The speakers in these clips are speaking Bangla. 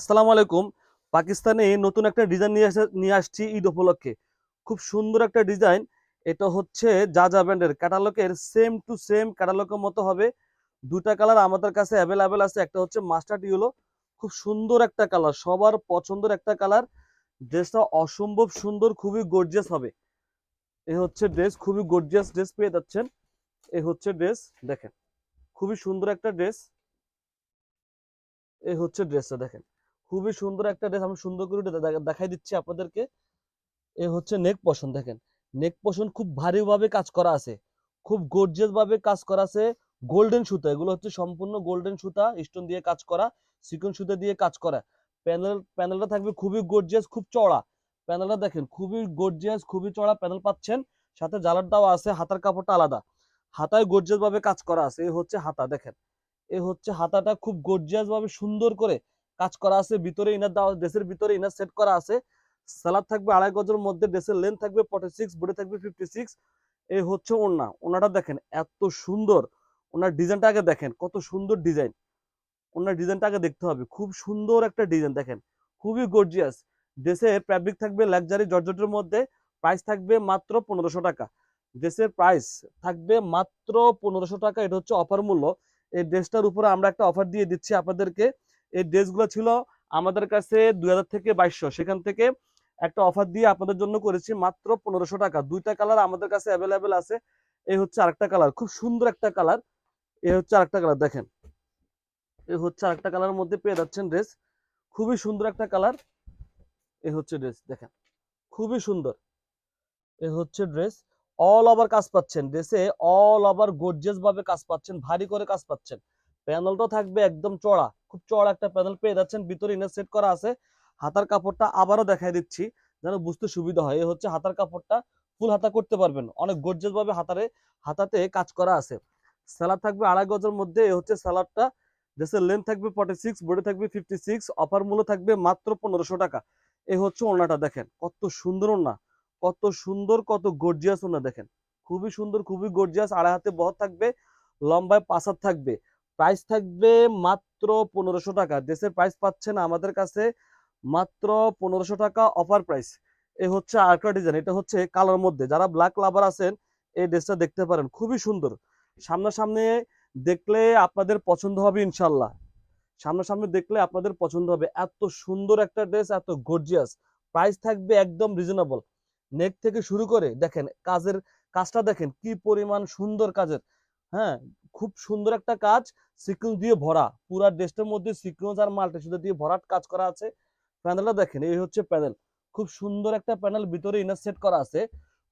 আসসালামু আলাইকুম। পাকিস্তানে নতুন একটা ডিজাইন নিয়ে নিয়ে আসছি ঈদ উপলক্ষে। খুব সুন্দর একটা ডিজাইন এটা হচ্ছে জাজা ব্র্যান্ডের ক্যাটালগের সেম টু সেম ক্যাটালগের মতো হবে। দুটা কালার আমাদের কাছে অ্যাভেলেবেল আছে। একটা হচ্ছে মাস্টার্ড ইয়েলো খুব সুন্দর একটা কালার সবার পছন্দের একটা কালার ড্রেসটা অসম্ভব সুন্দর, খুবই গর্জিয়াস হবে। এ হচ্ছে ড্রেস খুবই গর্জিয়াস ড্রেস পেয়ে যাচ্ছেন। এ হচ্ছে ড্রেস দেখেন। খুবই সুন্দর একটা ড্রেস এ হচ্ছে ড্রেসটা দেখেন। খুবই সুন্দর একটা ড্রেস আমি সুন্দর করে দেখাই দিচ্ছি আপনাদেরকে। এ হচ্ছে নেক পশন দেখেন। নেক পশন খুব ভারী ভাবে কাজ করা আছে। খুব গর্জিয়াস ভাবে কাজ করা আছে। গোল্ডেন সুতা, এগুলো হচ্ছে সম্পূর্ণ গোল্ডেন সুতা স্টোন দিয়ে কাজ করা সিকন সুতা দিয়ে কাজ করা। প্যানেল প্যানেলটা থাকবে খুবই গর্জিয়াস খুব চড়া প্যানেলটা দেখেন, খুবই গর্জিয়াস খুবই চড়া প্যানেল পাচ্ছেন। সাথে জালার দেওয়া আছে, হাতার কাপড়টা আলাদা। হাতায় গর্জিয়াস ভাবে কাজ করা আছে এই হচ্ছে হাতা, দেখেন। এ হচ্ছে হাতাটা খুব গর্জিয়াস ভাবে সুন্দর করে কাজ করা আছে, ভিতরে ইনার দেওয়া ড্রেসের ভিতরে ইনার সেট করা আছে। সালাদ থাকবে আড়াই গজের মধ্যে ড্রেসের লেন্থ থাকবে ফর্টি সিক্স বডি থাকবে ফিফটি সিক্স এই হচ্ছে ওড়না। ওনাটা দেখেন এত সুন্দর। ওনার ডিজাইনটা আগে দেখেন, কত সুন্দর ডিজাইন ওনার ডিজাইনটা আগে দেখতে হবে। খুব সুন্দর একটা ডিজাইন দেখেন। খুবই গর্জিয়াস ড্রেসের ফ্যাব্রিক থাকবে লাক্সারি জর্জটের মধ্যে। প্রাইস থাকবে মাত্র পনেরোশো টাকা। ড্রেসের প্রাইস থাকবে মাত্র পনেরোশো টাকা। এটা হচ্ছে অফার মূল্য। এই ড্রেসটার উপরে আমরা একটা অফার দিয়ে দিচ্ছি আপনাদেরকে। এই ড্রেসগুলো ছিল আমাদের কাছে দুই হাজার থেকে বাইশশো। সেখান থেকে একটা অফার দিয়ে আপনাদের জন্য করেছি মাত্র পনেরোশো টাকা। দুইটা কালার আমাদের কাছে অ্যাভেলেবেল আছে। এই হচ্ছে আরেকটা কালার খুব সুন্দর একটা কালার এই হচ্ছে আরেকটা কালার দেখেন। এই হচ্ছে আরেকটা কালারের মধ্যে পেয়ে যাচ্ছেন ড্রেস খুবই সুন্দর একটা কালার এই হচ্ছে ড্রেস দেখেন। খুবই সুন্দর। এই হচ্ছে ড্রেস অল ওভার কাজ পাচ্ছেন। ড্রেসে অল ওভার গর্জিয়াস ভাবে কাজ পাচ্ছেন, ভারী করে কাজ পাচ্ছেন। প্যানেলটা থাকবে একদম চড়া খুব চড় একটা প্যানেল পেয়ে যাচ্ছেন। ভিতরে ইনার সেট করা আছে। হাতার কাপড়টা আবারও দেখাই দিচ্ছি, যেন বুঝতে সুবিধা হয়। এই হচ্ছে হাতার কাপড়টা ফুল হাতা করতে পারবেন। অনেক গর্জিয়াস ভাবে হাতারে, হাতাতে কাজ করা আছে। স্যালাড থাকবে আড়াই গজের মধ্যে। এই হচ্ছে স্যালাডটা ড্রেসের লেন্থ থাকবে ফর্টি সিক্স বডি থাকবে ফিফটি সিক্স অফার মূল্য থাকবে মাত্র পনেরোশো টাকা। এই হচ্ছে ওড়নাটা দেখেন, কত সুন্দর ওড়না। কত সুন্দর, কত গর্জিয়াস ওনা দেখেন। খুবই সুন্দর, খুবই গর্জিয়াস আড়াই হাতে বহর থাকবে, লম্বায় হাত থাকবে। প্রাইস থাকবে মাত্র পনেরোশো টাকা। ড্রেসের প্রাইস পাচ্ছেন আমাদের কাছে মাত্র পনেরোশো টাকা অফার প্রাইস এ হচ্ছে আরেকটা ডিজাইন এটা হচ্ছে কালার মধ্যে। যারা ব্ল্যাক লাভার আছেন, এই ড্রেসটা দেখতে পারেন, খুবই সুন্দর। সামনাসামনি দেখলে আপনাদের পছন্দ হবে ইনশাল্লাহ সামনাসামনি দেখলে আপনাদের পছন্দ হবে। এত সুন্দর একটা ড্রেস, এত গর্জিয়াস প্রাইস থাকবে একদম রিজনেবল নেক থেকে শুরু করে, দেখেন, কাজের কাজটা দেখেন, কি পরিমাণ সুন্দর কাজের। হ্যাঁ খুব সুন্দর একটা কাজ সিকুয়েন্স দিয়ে ভরা, পুরা ড্রেসটার মধ্যে সিকুয়েন্স আর মাল্টি সুতো দিয়ে ভরাট কাজ করা আছে। প্যানেলটা দেখেন, এই হচ্ছে প্যানেল। খুব সুন্দর একটা প্যানেল, ভিতরে ইনার সেট করা আছে।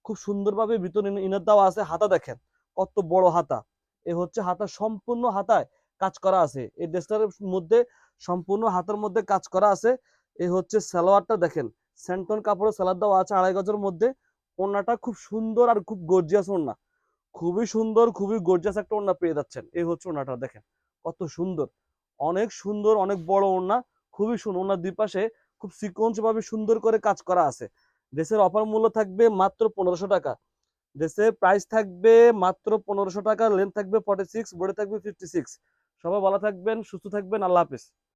খুব সুন্দরভাবে ভিতরে ইনার দেওয়া আছে। হাতা দেখেন, কত বড় হাতা। এ হচ্ছে হাতা, সম্পূর্ণ হাতায় কাজ করা আছে। এই ড্রেসটার মধ্যে সম্পূর্ণ হাতের মধ্যে কাজ করা আছে। এ হচ্ছে সালোয়ারটা দেখেন স্যান্টন কাপড়ের সালাদ দেওয়া আছে আড়াই গজের মধ্যে। ওড়নাটা খুব সুন্দর আর খুব গর্জিয়াস ওড়না। খুবই সুন্দর, খুবই গর্জিয়াস একটা ওড়না পেয়ে যাচ্ছেন। এই হচ্ছে ওড়নাটা, দেখেন। কত সুন্দর। অনেক সুন্দর, অনেক বড় ওড়না, খুবই সুন্দর ওড়নার দুই পাশে খুব সিকোয়েন্স ভাবে সুন্দর করে কাজ করা আছে। ড্রেসের অফার মূল্য থাকবে মাত্র পনেরোশো টাকা। ড্রেসের প্রাইস থাকবে মাত্র পনেরোশো টাকা লেন্থ থাকবে ফর্টি সিক্স বডি থাকবে ফিফটি সিক্স সবাই ভালো থাকবেন, সুস্থ থাকবেন, আল্লাহ হাফিজ।